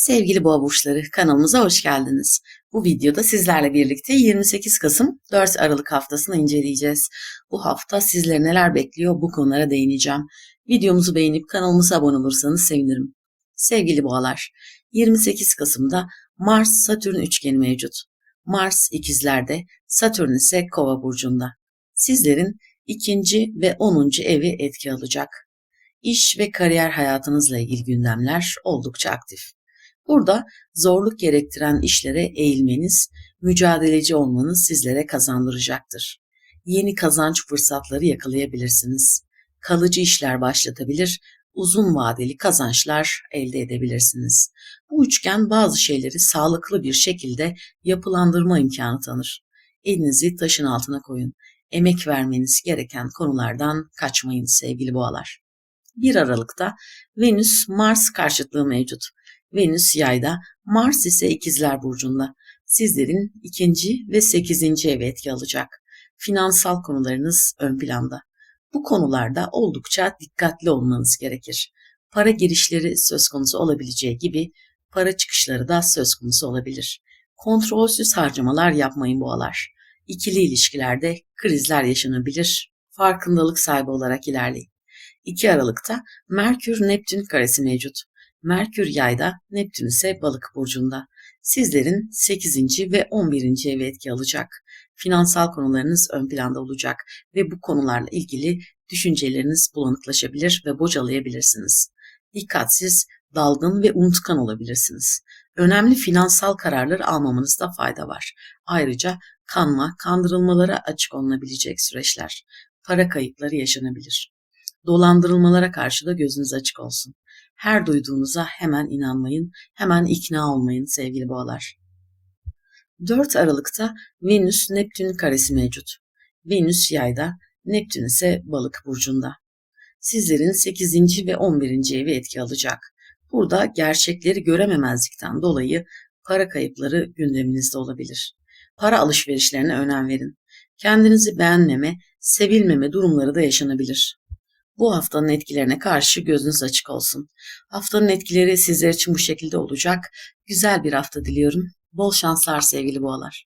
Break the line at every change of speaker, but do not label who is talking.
Sevgili boğa burçları kanalımıza hoş geldiniz. Bu videoda sizlerle birlikte 28 Kasım 4 Aralık haftasını inceleyeceğiz. Bu hafta sizleri neler bekliyor bu konulara değineceğim. Videomuzu beğenip kanalımıza abone olursanız sevinirim. Sevgili boğalar, 28 Kasım'da Mars-Satürn üçgeni mevcut. Mars ikizlerde, Satürn ise kova burcunda. Sizlerin ikinci ve 10. evi etki alacak. İş ve kariyer hayatınızla ilgili gündemler oldukça aktif. Burada zorluk gerektiren işlere eğilmeniz, mücadeleci olmanız sizlere kazandıracaktır. Yeni kazanç fırsatları yakalayabilirsiniz. Kalıcı işler başlatabilir, uzun vadeli kazançlar elde edebilirsiniz. Bu üçgen bazı şeyleri sağlıklı bir şekilde yapılandırma imkanı tanır. Elinizi taşın altına koyun. Emek vermeniz gereken konulardan kaçmayın sevgili boğalar. 1 Aralık'ta Venüs Mars karşıtlığı mevcut. Venüs yayda, Mars ise ikizler burcunda. Sizlerin ikinci ve sekizinci ev etki alacak. Finansal konularınız ön planda. Bu konularda oldukça dikkatli olmanız gerekir. Para girişleri söz konusu olabileceği gibi para çıkışları da söz konusu olabilir. Kontrolsüz harcamalar yapmayın boğalar. İkili ilişkilerde krizler yaşanabilir. Farkındalık sahibi olarak ilerleyin. 2 Aralık'ta Merkür-Neptün karesi mevcut. Merkür yayda, Neptün ise balık burcunda. Sizlerin 8. ve 11. evi etki alacak. Finansal konularınız ön planda olacak ve bu konularla ilgili düşünceleriniz bulanıklaşabilir ve bocalayabilirsiniz. Dikkatsiz, dalgın ve unutkan olabilirsiniz. Önemli finansal kararlar almamanızda fayda var. Ayrıca kanma, kandırılmalara açık olunabilecek süreçler. Para kayıpları yaşanabilir. Dolandırılmalara karşı da gözünüz açık olsun. Her duyduğunuza hemen inanmayın, hemen ikna olmayın sevgili boğalar. 4 Aralık'ta Venüs Neptün karesi mevcut. Venüs yayda, Neptün ise balık burcunda. Sizlerin 8. ve 11. evi etki alacak. Burada gerçekleri görememezlikten dolayı para kayıpları gündeminizde olabilir. Para alışverişlerine önem verin. Kendinizi beğenmeme, sevilmeme durumları da yaşanabilir. Bu haftanın etkilerine karşı gözünüz açık olsun. Haftanın etkileri sizler için bu şekilde olacak. Güzel bir hafta diliyorum. Bol şanslar sevgili boğalar.